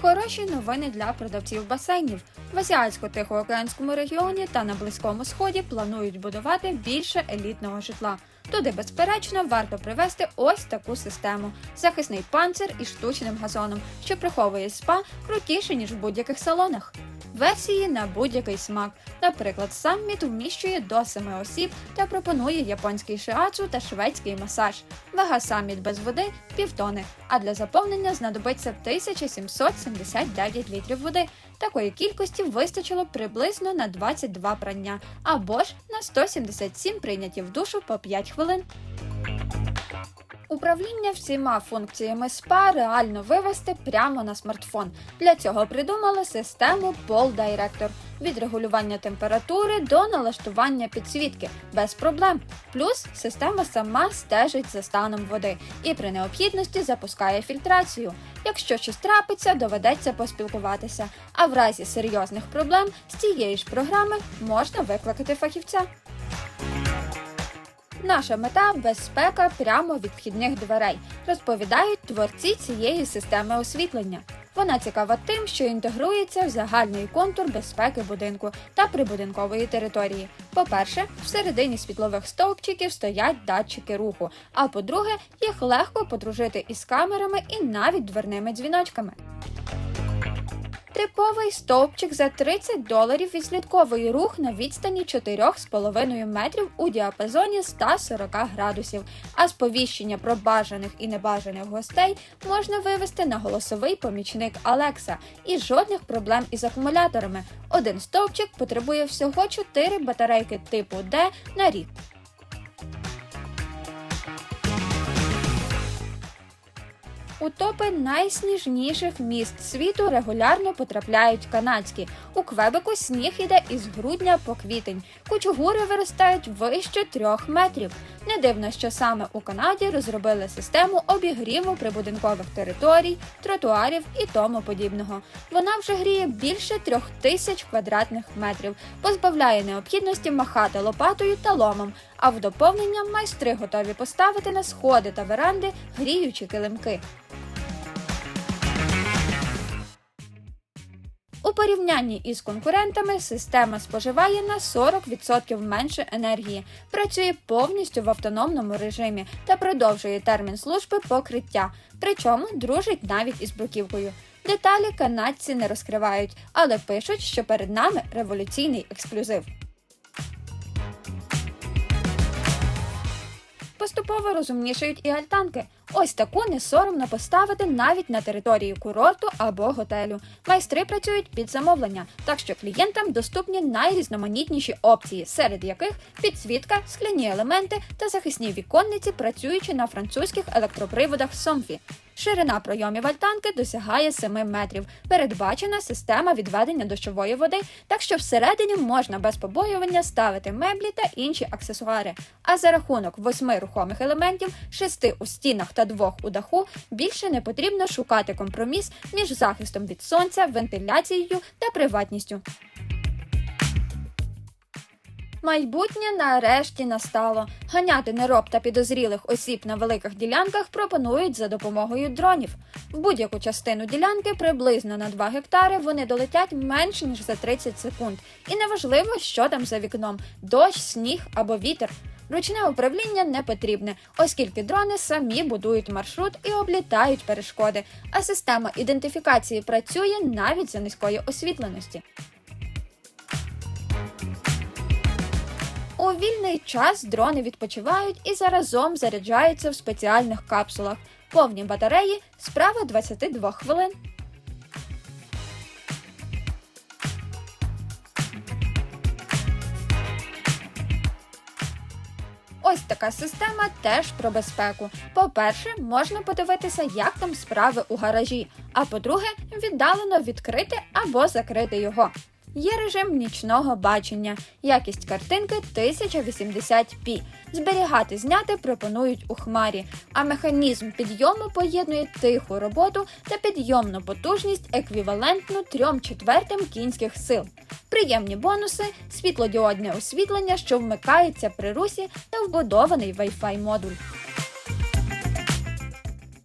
Хороші новини для продавців басейнів. В азіатсько-тихоокеанському регіоні та на Близькому Сході планують будувати більше елітного житла. Туди, безперечно, варто привезти ось таку систему: захисний панцир із штучним газоном, що приховує спа крутіше, ніж в будь-яких салонах. Версії на будь-який смак. Наприклад, самміт вміщує до 7 осіб та пропонує японський шиацу та шведський масаж. Вага саміт без води півтони, а для заповнення знадобиться 1779 літрів води. Такої кількості вистачило приблизно на 22 прання або ж на 177 прийняті в душу по 5 хвилин. Управління всіма функціями СПА реально вивести прямо на смартфон. Для цього придумали систему Pol Director від регулювання температури до налаштування підсвітки без проблем. Плюс система сама стежить за станом води і при необхідності запускає фільтрацію. Якщо щось трапиться, доведеться поспілкуватися. А в разі серйозних проблем з цієї ж програми можна викликати фахівця. Наша мета безпека прямо від вхідних дверей, розповідають творці цієї системи освітлення. Вона цікава тим, що інтегрується в загальний контур безпеки будинку та прибудинкової території. По-перше, всередині світлових стовпчиків стоять датчики руху. А по-друге, їх легко подружити із камерами і навіть дверними дзвіночками. Типовий стовпчик за 30 доларів відслідковує рух на відстані 4,5 метрів у діапазоні 140 градусів, а сповіщення про бажаних і небажаних гостей можна вивести на голосовий помічник Alexa і жодних проблем із акумуляторами. Один стовпчик потребує всього 4 батарейки типу D на рік. У топи найсніжніших міст світу регулярно потрапляють канадські. У Квебеку сніг іде із грудня по квітень. Кучугури виростають вище трьох метрів. Не дивно, що саме у Канаді розробили систему обігріву прибудинкових територій, тротуарів і тому подібного. Вона вже гріє більше трьох тисяч квадратних метрів, позбавляє необхідності махати лопатою та ломом. А в доповнення майстри готові поставити на сходи та веранди гріючі килимки. Порівнянні із конкурентами система споживає на 40% менше енергії, працює повністю в автономному режимі та продовжує термін служби покриття, причому дружить навіть із бруківкою. Деталі канадці не розкривають, але пишуть, що перед нами революційний ексклюзив. Поступово розумнішають і альтанки. Ось таку не соромно поставити навіть на території курорту або готелю. Майстри працюють під замовлення, так що клієнтам доступні найрізноманітніші опції, серед яких підсвітка, скляні елементи та захисні віконниці, працюючи на французьких електроприводах Somfy. Ширина пройомів альтанки досягає 7 метрів. Передбачена система відведення дощової води, так що всередині можна без побоювання ставити меблі та інші аксесуари. А за рахунок восьми рухомих елементів, шести у стінах та двох у даху, більше не потрібно шукати компроміс між захистом від сонця, вентиляцією та приватністю. Майбутнє нарешті настало. Ганяти нероб та підозрілих осіб на великих ділянках пропонують за допомогою дронів. В будь-яку частину ділянки приблизно на 2 гектари вони долетять менш ніж за 30 секунд. І неважливо, що там за вікном дощ, сніг або вітер. Ручне управління не потрібне, оскільки дрони самі будують маршрут і облітають перешкоди, а система ідентифікації працює навіть за низької освітленості. У вільний час дрони відпочивають і заразом заряджаються в спеціальних капсулах. Повні батареї справа 22 хвилин. Ось така система теж про безпеку. По-перше, можна подивитися, як там справи у гаражі. А по-друге, віддалено відкрити або закрити його. Є режим нічного бачення, якість картинки 1080p. Зберігати зняти пропонують у хмарі, а механізм підйому поєднує тиху роботу та підйомну потужність еквівалентну 3 четвертим кінських сил. Приємні бонуси, світлодіодне освітлення, що вмикається при русі та вбудований Wi-Fi модуль.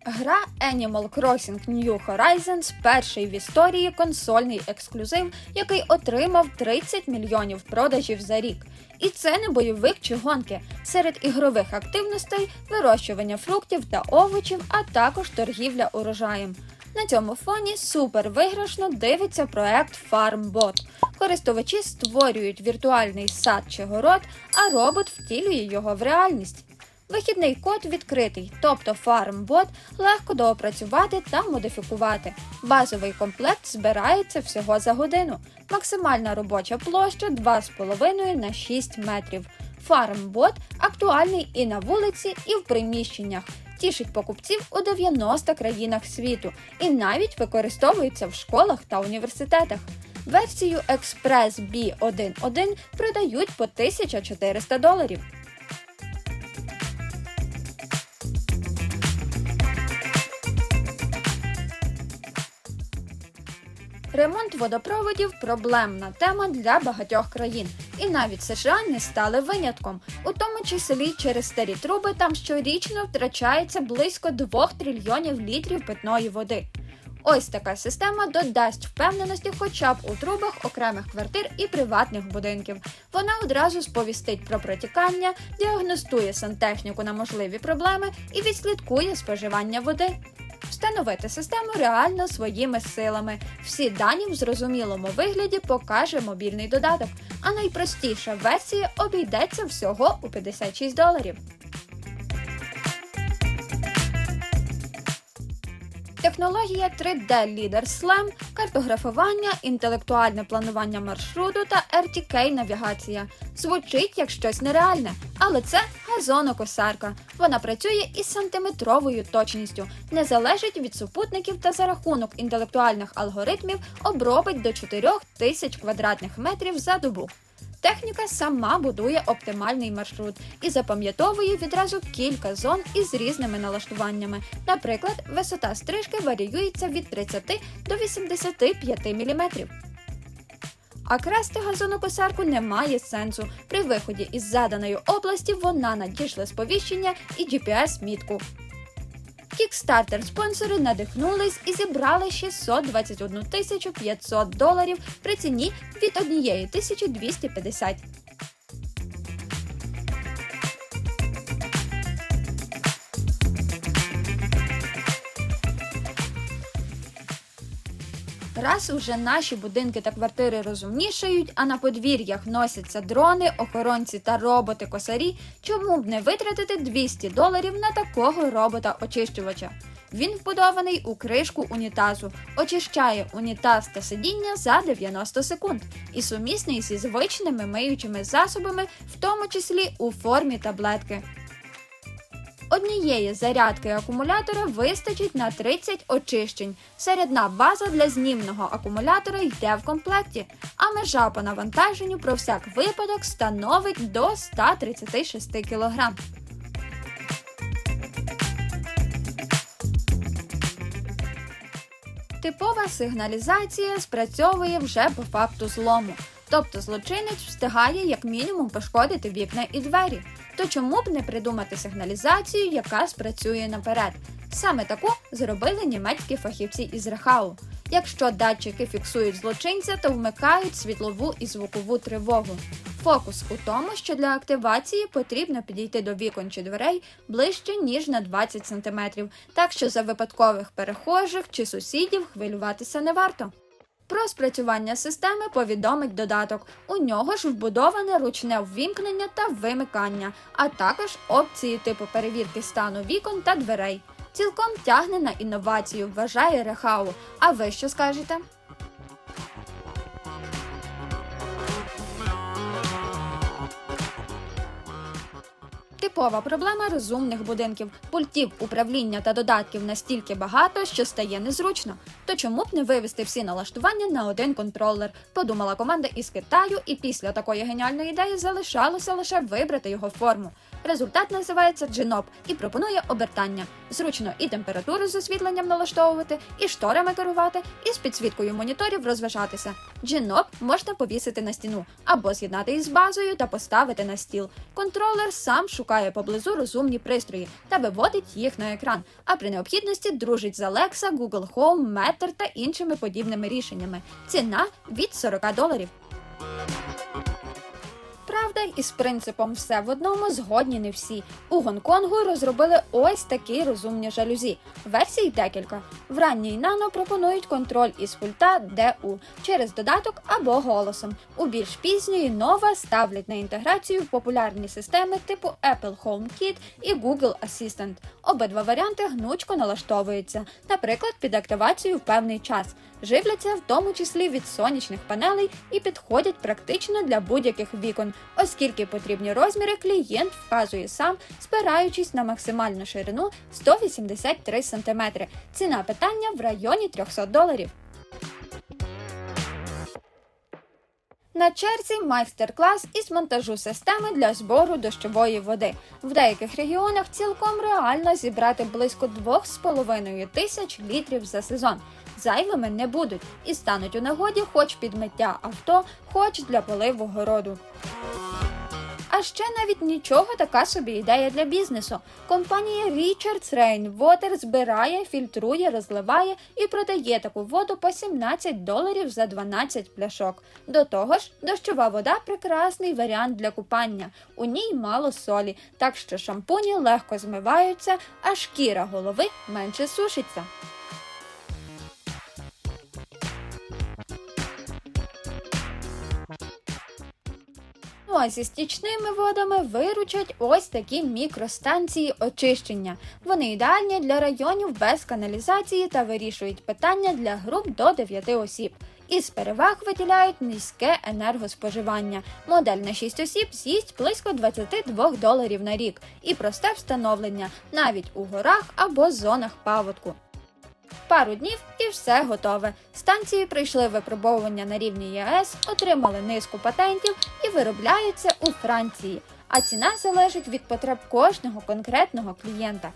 Гра Animal Crossing New Horizons перший в історії консольний ексклюзив, який отримав 30 мільйонів продажів за рік. І це не бойовик чи гонки. Серед ігрових активностей вирощування фруктів та овочів, а також торгівля урожаєм. На цьому фоні супер виграшно дивиться проект FarmBot. Користувачі створюють віртуальний сад чи город, а робот втілює його в реальність. Вихідний код відкритий, тобто FarmBot легко доопрацювати та модифікувати. Базовий комплект збирається всього за годину. Максимальна робоча площа 2,5 на 6 метрів. FarmBot актуальний і на вулиці, і в приміщеннях. Тішить покупців у 90 країнах світу і навіть використовується в школах та університетах. Версію Express B11 продають по 1400 доларів. Ремонт водопроводів проблемна тема для багатьох країн, і навіть США не стали винятком, у тому числі через старі труби там щорічно втрачається близько 2 трильйонів літрів питної води. Ось така система додасть впевненості хоча б у трубах окремих квартир і приватних будинків. Вона одразу сповістить про протікання, діагностує сантехніку на можливі проблеми і відслідкує споживання води. Встановити систему реально своїми силами. Всі дані в зрозумілому вигляді покаже мобільний додаток, а найпростіша версія обійдеться всього у 56 доларів. Технологія 3D Leader SLAM, картографування, інтелектуальне планування маршруту та RTK навігація. Звучить як щось нереальне, але це газонокосарка. Вона працює із сантиметровою точністю, не залежить від супутників та за рахунок інтелектуальних алгоритмів обробить до 4000 квадратних метрів за добу. Техніка сама будує оптимальний маршрут і запам'ятовує відразу кілька зон із різними налаштуваннями. Наприклад, висота стрижки варіюється від 30 до 85 мм. А красти газонокосарку немає сенсу. При виході із заданої області вона надійшла сповіщення і GPS-мітку. Кікстартер спонсори надихнулись і зібрали 621 тисячу 500 доларів при ціні від 1250. Раз уже наші будинки та квартири розумнішають, а на подвір'ях носяться дрони, охоронці та роботи-косарі, чому б не витратити 200 доларів на такого робота-очищувача? Він вбудований у кришку унітазу, очищає унітаз та сидіння за 90 секунд і сумісний зі звичними миючими засобами, в тому числі у формі таблетки. Однієї зарядки акумулятора вистачить на 30 очищень. Середна база для знімного акумулятора йде в комплекті, а межа по навантаженню про всяк випадок становить до 136 кг. Типова сигналізація спрацьовує вже по факту злому. Тобто злочинець встигає як мінімум пошкодити вікна і двері. То чому б не придумати сигналізацію, яка спрацює наперед? Саме таку зробили німецькі фахівці із Рахау. Якщо датчики фіксують злочинця, то вмикають світлову і звукову тривогу. Фокус у тому, що для активації потрібно підійти до вікон чи дверей ближче ніж на 20 см, так що за випадкових перехожих чи сусідів хвилюватися не варто. Про спрацювання системи повідомить додаток. У нього ж вбудоване ручне ввімкнення та вимикання, а також опції типу перевірки стану вікон та дверей. Цілком тягне на інновацію, вважає Рехау. А ви що скажете? Типова проблема розумних будинків. Пультів управління та додатків настільки багато, що стає незручно. То чому б не вивести всі налаштування на один контролер? Подумала команда із Китаю, і після такої геніальної ідеї залишалося лише вибрати його форму. Результат називається Джиноп і пропонує обертання. Зручно і температуру з освітленням налаштовувати, і шторами керувати, і з підсвіткою моніторів розважатися. Джиноп можна повісити на стіну або з'єднати із базою та поставити на стіл. Контролер сам шукає поблизу розумні пристрої та виводить їх на екран, а при необхідності дружить з Alexa, Google Home, Matter та іншими подібними рішеннями. Ціна від 40 доларів. Правда, із принципом все в одному згодні не всі. У Гонконгу розробили ось такі розумні жалюзі. Версій декілька. В ранній нано пропонують контроль із пульта DU через додаток або голосом. У більш пізньої нова ставлять на інтеграцію в популярні системи типу Apple HomeKit і Google Assistant. Обидва варіанти гнучко налаштовуються, наприклад, під активацію в певний час. Живляться в тому числі від сонячних панелей і підходять практично для будь-яких вікон, оскільки потрібні розміри клієнт вказує сам, спираючись на максимальну ширину 183 см. Ціна питання в районі 300 доларів. На черзі майстер-клас із монтажу системи для збору дощової води. В деяких регіонах цілком реально зібрати близько 2,5 тисяч літрів за сезон. Зайвими не будуть і стануть у нагоді хоч під миття авто, хоч для поливу городу. А ще навіть нічого така собі ідея для бізнесу. Компанія Richards Rainwater збирає, фільтрує, розливає і продає таку воду по 17 доларів за 12 пляшок. До того ж, дощова вода прекрасний варіант для купання. У ній мало солі, так що шампуні легко змиваються, а шкіра голови менше сушиться. Ну а зі стічними водами виручать ось такі мікростанції очищення. Вони ідеальні для районів без каналізації та вирішують питання для груп до 9 осіб. Із переваг виділяють низьке енергоспоживання. Модель на 6 осіб з'їсть близько 22 доларів на рік і просте встановлення навіть у горах або зонах паводку. Пару днів і все готове. Станції пройшли випробовування на рівні ЄС, отримали низку патентів і виробляються у Франції. А ціна залежить від потреб кожного конкретного клієнта.